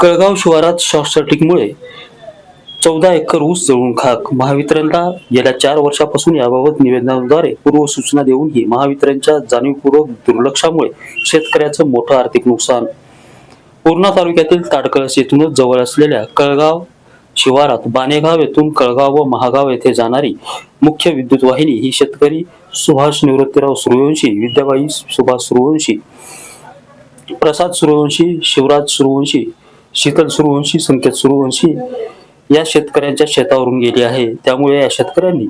कळगाव शिवारात शॉर्ट सर्किटमुळे चौदा एकर ऊस जळून खाक. महावितरणला गेल्या चार वर्षापासून याबाबत निवेदनाद्वारे पूर्वसूचना देऊनही महावितरणच्या जाणीवपूर्वक दुर्लक्षामुळे शेतकऱ्याचं मोठं आर्थिक नुकसान. पूर्णा तालुक्यातील ताडकळस येथूनच जवळ असलेल्या कळगाव शिवारात बानेगाव येथून कळगाव व महागाव येथे जाणारी मुख्य विद्युत वाहिनी ही शेतकरी सुभाष निवृत्तीराव सूर्यवंशी विद्याबाई सुभाष सूर्यवंशी प्रसाद सूर्यवंशी शिवराज सूर्यवंशी शीतल सूर्यवंशी संकेत सूर्यवंशी या शेतकऱ्यांच्या शेतावरून गेली आहे. त्यामुळे या शेतकऱ्यांनी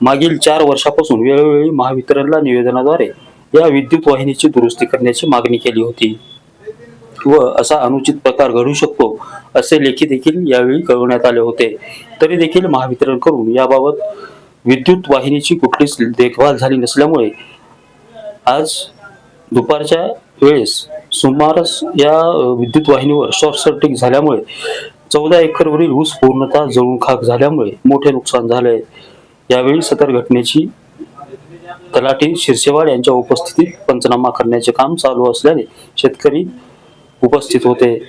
मागील चार वर्षापासून वेळोवेळी महावितरणला निवेदनाद्वारे या विद्युत वाहिनीची दुरुस्ती करण्याची मागणी केली होती. व असा अनुचित प्रकार घडू शकतो असे लेखी देखील यावेळी कळवण्यात आले होते. तरी देखील महावितरणकडून याबाबत विद्युत वाहिनीची कुठलीच देखभाल झाली नसल्यामुळे आज दुपारच्या वेळेस सुमारास या विद्युत वाहिनीवर शॉर्ट सर्किट झाल्यामुळे चौदा एकरवरील ऊस पूर्णतः जळून खाक झाल्यामुळे मोठे नुकसान झाले यावेळी सतर घटनेची तलाठी शिरसेवाड यांच्या उपस्थितीत पंचनामा करण्याचे काम चालू असल्याने शेतकरी उपस्थित होते.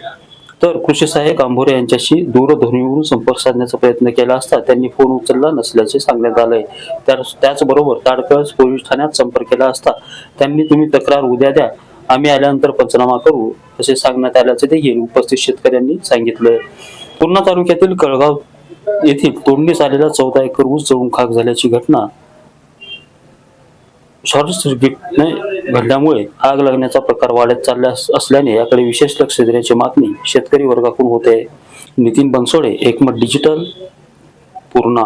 तर कृषी सहाय्यक आंभोरे यांच्याशी दूरध्वनीवरून संपर्क साधण्याचा प्रयत्न केला असता त्यांनी फोन उचलला नसल्याचे सांगण्यात आलंय. त्या- त्याचबरोबर ताडकळस पोलीस ठाण्यात संपर्क केला असता त्यांनी तुम्ही तक्रार उद्या द्या. आम्ही आल्यानंतर पंचनामा करू असे सांगण्यात आल्याचे देखील उपस्थित शेतकऱ्यांनी सांगितलंय पूर्णा तालुक्यातील कळगाव येथील तोडणीस आलेला चौदा एकर ऊस जळून खाक झाल्याची घटना शॉर्ट सर्किटने घडल्यामुळे आग लागण्याचा प्रकार वाढत चालला असल्याने याकडे विशेष लक्ष देण्याची मागणी शेतकरी वर्गाकडून होते. Nitin Bansode Ekmat digital Purna